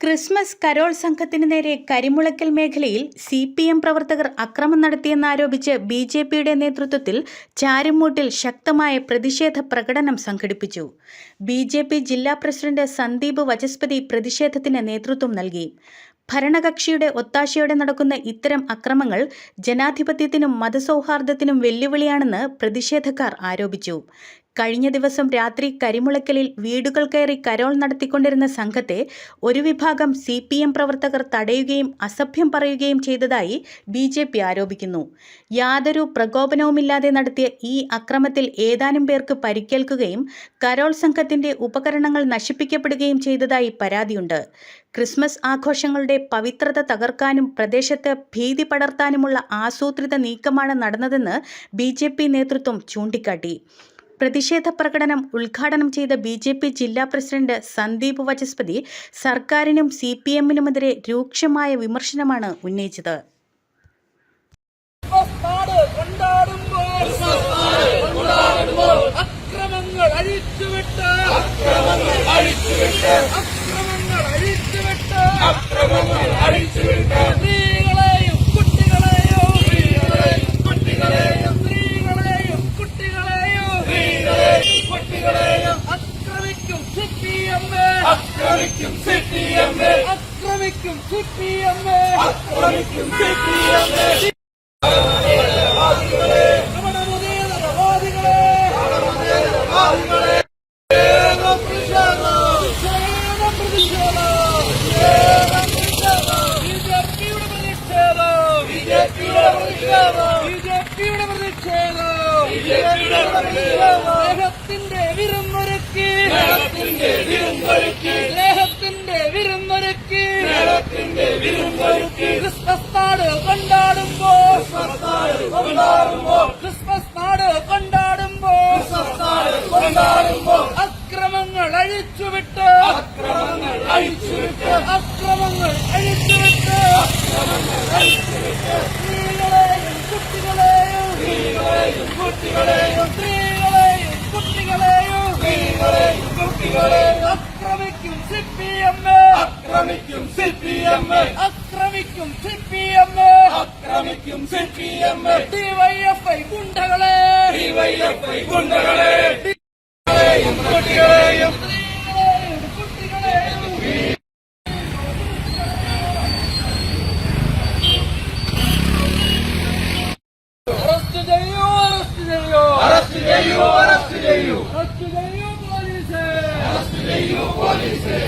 Christmas Carol സംഘത്തിന് നേരെ കരിമുളക്കൽ മേഖലയിൽ സി പി എം പ്രവർത്തകർ അക്രമം നടത്തിയെന്നാരോപിച്ച് ബി ജെ പിയുടെ നേതൃത്വത്തിൽ ചാരുമൂട്ടിൽ ശക്തമായ പ്രതിഷേധ പ്രകടനം സംഘടിപ്പിച്ചു. ബി ജെ പി ജില്ലാ പ്രസിഡന്റ് സന്ദീപ് വചസ്പതി പ്രതിഷേധത്തിന് നേതൃത്വം നൽകി. ഭരണകക്ഷിയുടെ ഒത്താശയോടെ നടക്കുന്ന ഇത്തരം അക്രമങ്ങൾ ജനാധിപത്യത്തിനും മതസൗഹാർദ്ദത്തിനും വെല്ലുവിളിയാണെന്ന് പ്രതിഷേധക്കാർ ആരോപിച്ചു. കഴിഞ്ഞ ദിവസം രാത്രി കരിമുളയ്ക്കലിൽ വീടുകൾ കയറി കരോൾ നടത്തിക്കൊണ്ടിരുന്ന സംഘത്തെ ഒരു വിഭാഗം സി പി എം പ്രവർത്തകർ തടയുകയും അസഭ്യം പറയുകയും ചെയ്തതായി ബി ജെ പി ആരോപിക്കുന്നു. യാതൊരു പ്രകോപനവുമില്ലാതെ നടത്തിയ ഈ അക്രമത്തിൽ ഏതാനും പേർക്ക് പരിക്കേൽക്കുകയും കരോൾ സംഘത്തിന്റെ ഉപകരണങ്ങൾ നശിപ്പിക്കപ്പെടുകയും ചെയ്തതായി പരാതിയുണ്ട്. ക്രിസ്മസ് ആഘോഷങ്ങളുടെ പവിത്രത തകർക്കാനും പ്രദേശത്ത് ഭീതി പടർത്താനുമുള്ള ആസൂത്രിത നീക്കമാണ് നടന്നതെന്ന് ബി നേതൃത്വം ചൂണ്ടിക്കാട്ടി. പ്രതിഷേധ പ്രകടനം ഉദ്ഘാടനം ചെയ്ത ബി ജെ പി ജില്ലാ പ്രസിഡന്റ് സന്ദീപ് വചസ്പതി സർക്കാരിനും സി പി എമ്മിനുമെതിരെ രൂക്ഷമായ വിമർശനമാണ് ഉന്നയിച്ചത്. അക്രമങ്ങൾ അഴിച്ചുവിട്ട് അക്രമങ്ങൾ അഴിച്ചുവിട്ട് അക്രമങ്ങൾ അഴിച്ചുവിട്ട് അക്രമങ്ങൾ അഴിച്ചുവിട്ട് അക്രമങ്ങൾ അഴിച്ചുവിട്ട് സ്ത്രീകളെയും കുട്ടികളെയും സ്ത്രീകളെയും കുട്ടികളെയും സ്ത്രീകളെയും കുട്ടികളെയും സ്ത്രീകളെയും കുട്ടികളെയും ആക്രമിക്കും സി പി എം ആക്രമിക്കും സി പി എം ആക്രമിക്കും സി പി എം ആക്രമിക്കും സി പി എം നമ്മുടെ മുതേതരവാദികളെ ക്ഷേമം പ്രതിഷേധം ക്ഷേമം പ്രതിഷേധം ക്ഷേമം പ്രതിഷേധം ബിജെപിയുടെ പ്രതിഷേധം ബിജെപിയുടെ പ്രതിഷേധം ബിജെപിയുടെ അഴിച്ചുവിട്ട് അക്രമങ്ങൾ അഴിച്ചുവിട്ട് അക്രമങ്ങൾ അഴിച്ചുവിട്ട് സ്ത്രീകളെയും കുട്ടികളെയും സ്ത്രീകളെയും കുട്ടികളെയും സ്ത്രീകളെയും കുട്ടികളെയും സ്ത്രീകളെയും കുട്ടികളെയും അക്രമിക്കും സി പി എം അക്രമിക്കും സി പി എം അക്രമിക്കും സി പി എം അക്രമിക്കും സി പി എം ഡിവൈഎഫ്ഐ ഗുണ്ടകളെ. ഡിവൈഎഫ്ഐ ഗുണ്ടകളെ. ചെയ്യൂ അറസ്റ്റ് ചെയ്യൂ അറസ്റ്റ് ചെയ്യൂ പോലീസേ അറസ്റ്റ് ചെയ്യൂ പോലീസേ